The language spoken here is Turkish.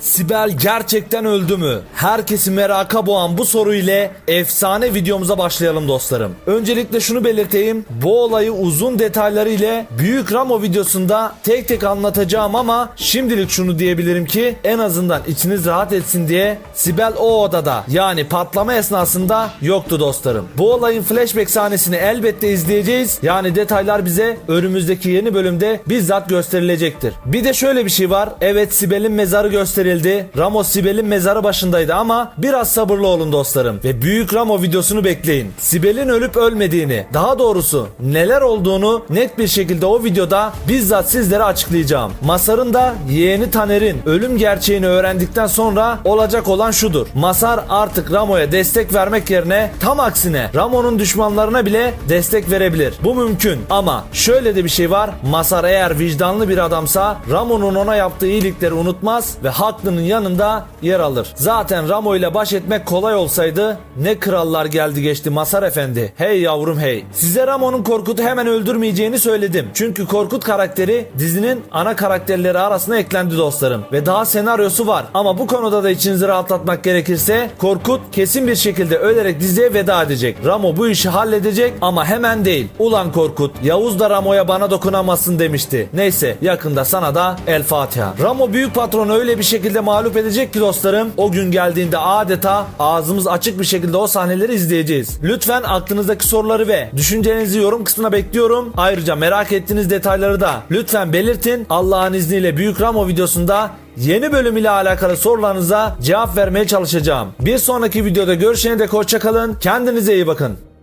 Sibel gerçekten öldü mü? Herkesi meraka boğan bu soru ile efsane videomuza başlayalım dostlarım. Öncelikle şunu belirteyim. Bu olayı uzun detayları ile Büyük Ramo videosunda tek tek anlatacağım ama şimdilik şunu diyebilirim ki en azından içiniz rahat etsin diye Sibel o odada yani patlama esnasında yoktu dostlarım. Bu olayın flashback sahnesini elbette izleyeceğiz. Yani detaylar bize önümüzdeki yeni bölümde bizzat gösterilecektir. Bir de şöyle bir şey var. Evet Sibel'in mezarı gösterildi. Ramos Sibel'in mezarı başındaydı ama biraz sabırlı olun dostlarım. Ve Büyük Ramo videosunu bekleyin. Sibel'in ölüp ölmediğini, daha doğrusu neler olduğunu net bir şekilde o videoda bizzat sizlere açıklayacağım. Masar'ın da yeğeni Taner'in ölüm gerçeğini öğrendikten sonra olacak olan şudur. Masar artık Ramo'ya destek vermek yerine tam aksine Ramo'nun düşmanlarına bile destek verebilir. Bu mümkün ama şöyle de bir şey var. Masar eğer vicdanlı bir adamsa Ramo'nun ona yaptığı iyilikleri unutmaz ve haklının yanında yer alır. Zaten Ramo ile baş etmek kolay olsaydı ne krallar geldi geçti Masar efendi. Hey yavrum hey. Size Ramo'nun Korkut'u hemen öldürmeyeceğini söyledim. Çünkü Korkut karakteri dizinin ana karakterleri arasına eklendi dostlarım. Ve daha senaryosu var. Ama bu konuda da içinizi rahatlatmak gerekirse Korkut kesin bir şekilde ölerek diziye veda edecek. Ramo bu işi halledecek ama hemen değil. Ulan Korkut Yavuz da Ramo'ya bana dokunamazsın demişti. Neyse yakında sana da El Fatiha. Ramo büyük patronu öyle bir şekilde mağlup edecek ki dostlarım o gün geldiğinde adeta ağzımız açık bir şekilde o sahneleri izleyeceğiz. Lütfen aklınızdaki soruları ve düşüncelerinizi yorum kısmına bekliyorum. Ayrıca merak ettiğiniz detayları da lütfen belirtin. Allah'ın izniyle Büyük Ramo videosunda Yeni bölüm ile alakalı sorularınıza cevap vermeye çalışacağım. Bir sonraki videoda görüşene dek hoşçakalın. Kendinize iyi bakın.